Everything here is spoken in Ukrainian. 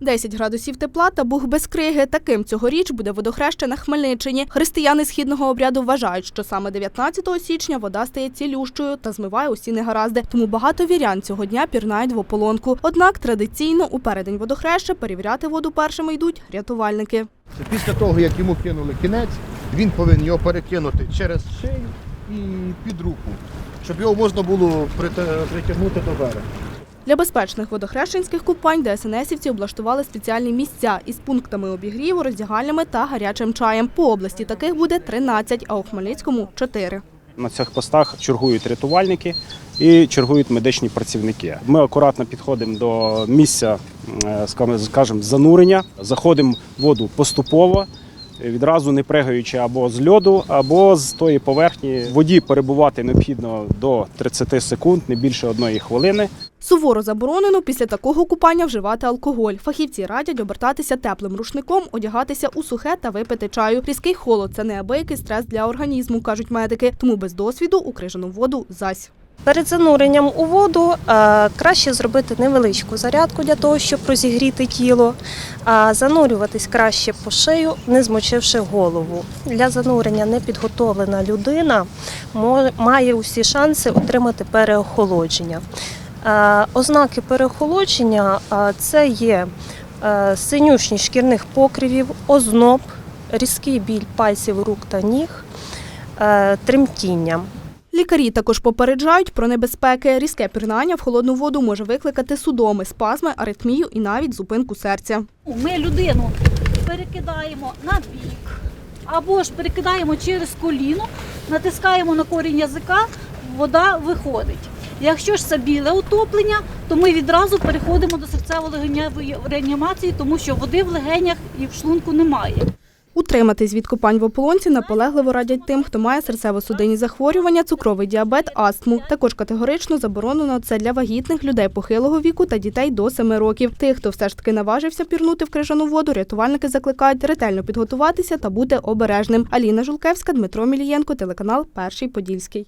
10 градусів тепла та бух без криги. Таким цьогоріч буде водохреще на Хмельниччині. Християни східного обряду вважають, що саме 19 січня вода стає цілющою та змиває усі негаразди. Тому багато вірян цього дня пірнають в ополонку. Однак традиційно у передень водохреща перевіряти воду першими йдуть рятувальники. Після того, як йому кинули кінець, він повинен його перекинути через шию і під руку, щоб його можна було притягнути до берега. Для безпечних водохрещенських купань ДСНСівці облаштували спеціальні місця із пунктами обігріву, роздягальнями та гарячим чаєм. По області таких буде 13, а у Хмельницькому – 4. На цих постах чергують рятувальники і чергують медичні працівники. Ми акуратно підходимо до місця, е, скажімо, занурення, заходимо в воду поступово, відразу не пригаючи або з льоду, або з тої поверхні. Воді перебувати необхідно до 30 секунд, не більше одної хвилини. Суворо заборонено після такого купання вживати алкоголь. Фахівці радять обертатися теплим рушником, одягатися у сухе та випити чаю. Різкий холод це неабиякий стрес для організму, кажуть медики. Тому без досвіду у крижану воду зась. Перед зануренням у воду е, краще зробити невеличку зарядку для того, щоб розігріти тіло, а занурюватись краще по шию, не змочивши голову. Для занурення непідготовлена людина має усі шанси отримати переохолодження. Е, Ознаки переохолодження е, це є е, синюшність шкірних покривів, озноб, різкий біль пальців рук та ніг, тремтіння. Лікарі також попереджають про небезпеки. Різке пірнання в холодну воду може викликати судоми, спазми, аритмію і навіть зупинку серця. Ми людину перекидаємо на бік або ж перекидаємо через коліно, натискаємо на корінь язика, вода виходить. Якщо ж це біле утоплення, то ми відразу переходимо до серцево-легеневої реанімації, тому що води в легенях і в шлунку немає. Утриматись від купань в ополонці наполегливо радять тим, хто має серцево-судинні захворювання, цукровий діабет, астму. Також категорично заборонено це для вагітних людей похилого віку та дітей до 7 років. Тих, хто все ж таки наважився пірнути в крижану воду, рятувальники закликають ретельно підготуватися та бути обережним. Аліна Жулкевська, Дмитро Мілієнко, телеканал Перший Подільський.